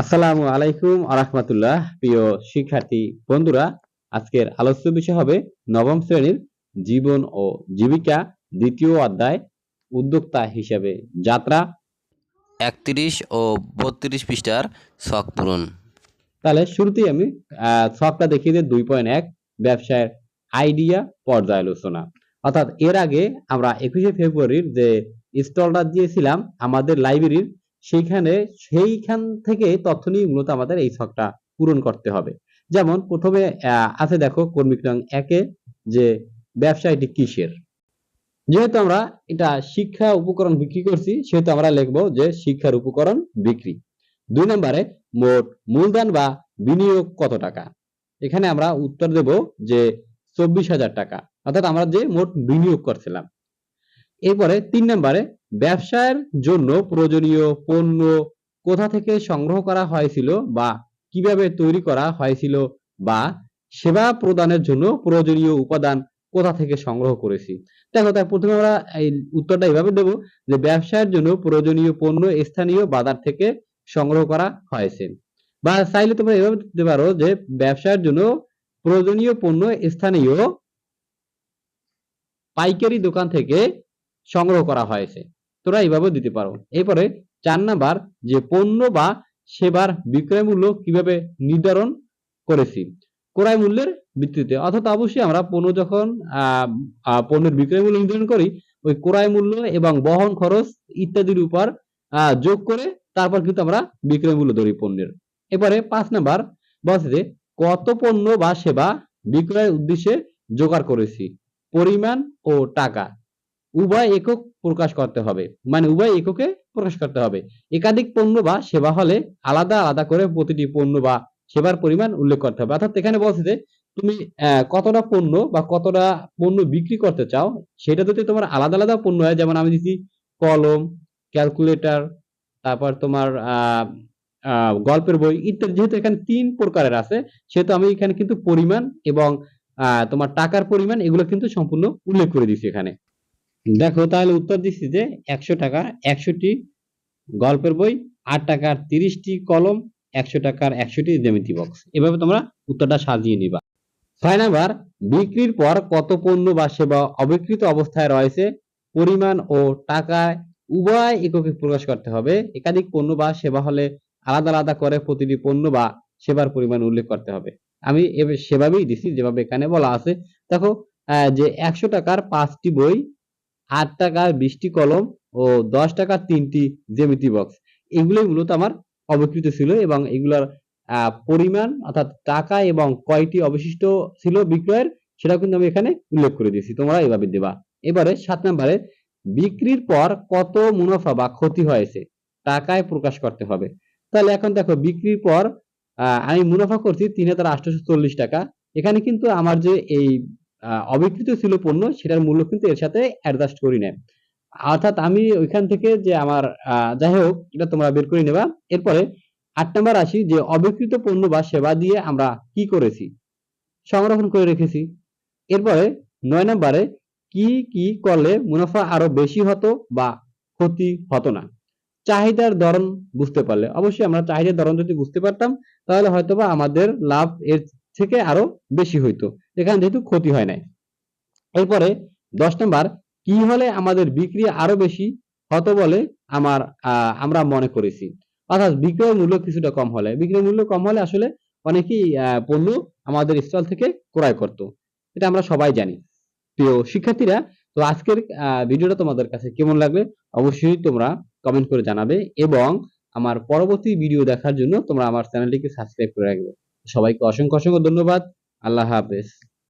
আসসালামু আলাইকুম আরহামতুল্লাহ প্রিয় শিক্ষার্থী বন্ধুরা আজকের আলোচ্য বিষয় হবে নবম শ্রেণির জীবন ও জীবিকা দ্বিতীয় অধ্যায় উদ্যোক্তা হিসেবে যাত্রা। একত্রিশ ও বত্রিশ পৃষ্ঠার শখ পূরণ। তাহলে শুরুতেই আমি আহ, ছকটা দেখিয়ে দিই দুই পয়েন্ট এক ব্যবসায়ের আইডিয়া পর্যালোচনা অর্থাৎ এর আগে আমরা একুশে ফেব্রুয়ারির যে স্টলটা দিয়েছিলাম আমাদের লাইব্রেরির সেইখানে, সেইখান থেকে তথ্য নিয়ে মূলত আমাদের এই ছকটা পূরণ করতে হবে। যেমন, প্রথমে আছে দেখো কর্মিক রং একে, যে ব্যবসা এটি কিসের? যেহেতু আমরা এটা শিক্ষা উপকরণ বিক্রি করছি, সেহেতু আমরা লিখব যে শিক্ষার উপকরণ বিক্রি। দুই নম্বরে, মোট মূলধন বা বিনিয়োগ কত টাকা? এখানে আমরা উত্তর দেব যে চব্বিশ হাজার টাকা। অর্থাৎ আমরা যে মোট বিনিয়োগ করছিলাম। এরপরে তিন নম্বরে ব্যবসার জন্য প্রয়োজনীয় পণ্য কোথা থেকে সংগ্রহ করা হয়েছিল বা কীভাবে তৈরি করা হয়েছিল বা সেবা প্রদানের জন্য প্রয়োজনীয় উপাদান কোথা থেকে সংগ্রহ করেছি। দেখো, তার প্রথমে আমরা এই উত্তরটা এইভাবে দেব যে ব্যবসার জন্য প্রয়োজনীয় পণ্য স্থানীয় বাজার থেকে সংগ্রহ করা হয়েছে। বা চাইলে তোমরা এভাবে দিতে পারো যে ব্যবসার জন্য প্রয়োজনীয় পণ্য স্থানীয় পাইকারি দোকান থেকে সংগ্রহ করা হয়েছে। তোমরা এইভাবে দিতে পারো। এরপরে চার নাম্বার, যে পণ্য বা সেবার বিক্রয় মূল্য কীভাবে নির্ধারণ করেছি, ক্রয় মূল্যের ভিত্তিতে। অর্থাৎ অবশ্যই আমরা পণ্য যখন পণ্যের বিক্রয় মূল্য নির্ধারণ করি, ওই ক্রয় মূল্য এবং বহন খরচ ইত্যাদির উপর যোগ করে তারপর কিন্তু আমরা বিক্রয় মূল্য ধরি পণ্যের। এবারে পাঁচ নাম্বার বলছে যে, কত পণ্য বা সেবা বিক্রয়ের উদ্দেশ্যে জোগাড় করেছি, পরিমাণ ও টাকা। উভয় একক প্রকাশ করতে হবে। মানে উভয় এককে প্রকাশ করতে হবে। একাধিক পণ্য বা সেবা হলে আলাদা আলাদা করে প্রতিটি পণ্য বা সেবার পরিমাণ উল্লেখ করতে হবে। অর্থাৎ এখানে বলছে যে, তুমি কতটা পণ্য বা কতটা পণ্য বিক্রি করতে চাও, সেটা যদি তোমার আলাদা আলাদা পণ্য হয়, যেমন আমি দিচ্ছি কলম, ক্যালকুলেটর, তারপর তোমার গল্পের বই ইত্যাদি। যেহেতু এখানে তিন প্রকারের আছে, সেহেতু আমি এখানে কিন্তু পরিমাণ এবং তোমার টাকার পরিমাণ এগুলো কিন্তু সম্পূর্ণ উল্লেখ করে দিচ্ছি এখানে। দেখো তাহলে উত্তর দিচ্ছি যে একশো টাকা একশোটি গল্পের বই, আট টাকার তিরিশটি কলম, একশো টাকার একশোটি জ্যামিতি বক্স এভাবে তোমরা উত্তরটা সাজিয়ে নিবা। ছয় নাম্বার, বিক্রির পর কত পণ্য বা সেবা অবিকৃত অবস্থায় রয়েছে, পরিমাণ ও টাকায় উভয় এককে প্রকাশ করতে হবে। একাধিক পণ্য বা সেবা হলে আলাদা আলাদা করে প্রতিটি পণ্য বা সেবার পরিমাণ উল্লেখ করতে হবে। আমি সেভাবেই দিছি, যেভাবে এখানে বলা আছে। দেখো যে একশো টাকার পাঁচটি বই আট টাকার বিশটি কলম ও দশ টাকার তিনটি জ্যামিতি বক্স এগুলোই মূলত আমার অবিকৃত ছিল এবং এগুলোর পরিমাণ অর্থাৎ টাকা এবং কয়টি অবশিষ্ট ছিল বিক্রয়ের সেটা কিন্তু আমি এখানে উল্লেখ করে দিয়েছি। তোমরা এভাবে দেবা। এবারে সাত নম্বরে, বিক্রির পর কত মুনাফা বা ক্ষতি হয়েছে, টাকায় প্রকাশ করতে হবে। তাহলে এখন দেখো, বিক্রির পর আমি মুনাফা করছি তিন হাজার আটশোশো চল্লিশ টাকা। এখানে কিন্তু আমার যে এই অবিকৃত ছিল পণ্য, সেটার মূল্য কিন্তু এর সাথে অ্যাডজাস্ট করি না অর্থাৎ আমি ওইখান থেকে যে আমার যাই হোক, এটা তোমরা বের করে নেবা। এরপরে আট নাম্বার আসি যে অবিকৃত পণ্য বা সেবা দিয়ে আমরা কি করেছি? সংরক্ষণ করে রেখেছি। এরপরে নয় নম্বরে কি কি করলে মুনাফা আরও বেশি হতো বা ক্ষতি হতো না? চাহিদার ধরন বুঝতে পারলে। অবশ্যই আমরা চাহিদার ধরন যদি বুঝতে পারতাম, তাহলে হয়তোবা আমাদের লাভ এর থেকে আরও বেশি হইতো। এখানে যেহেতু ক্ষতি হয় নাই। এরপরে দশ নম্বর, কি হলে আমাদের বিক্রি আরও বেশি হতো বলে আমার আমরা মনে করেছি। অর্থাৎ বিক্রয় মূল্য কিছুটা কম হলে। বিক্রয় মূল্য কম হলে আসলে অনেকেই পণ্য আমাদের স্টল থেকে ক্রয় করত। এটা আমরা সবাই জানি। প্রিয় শিক্ষার্থীরা, তো আজকের ভিডিওটা তোমাদের কাছে কেমন লাগবে অবশ্যই তোমরা কমেন্ট করে জানাবে এবং আমার পরবর্তী ভিডিও দেখার জন্য তোমরা আমার চ্যানেলটিকে সাবস্ক্রাইব করে রাখবে। সবাইকে অসংখ্য অসংখ্য ধন্যবাদ। আল্লাহ হাফেজ।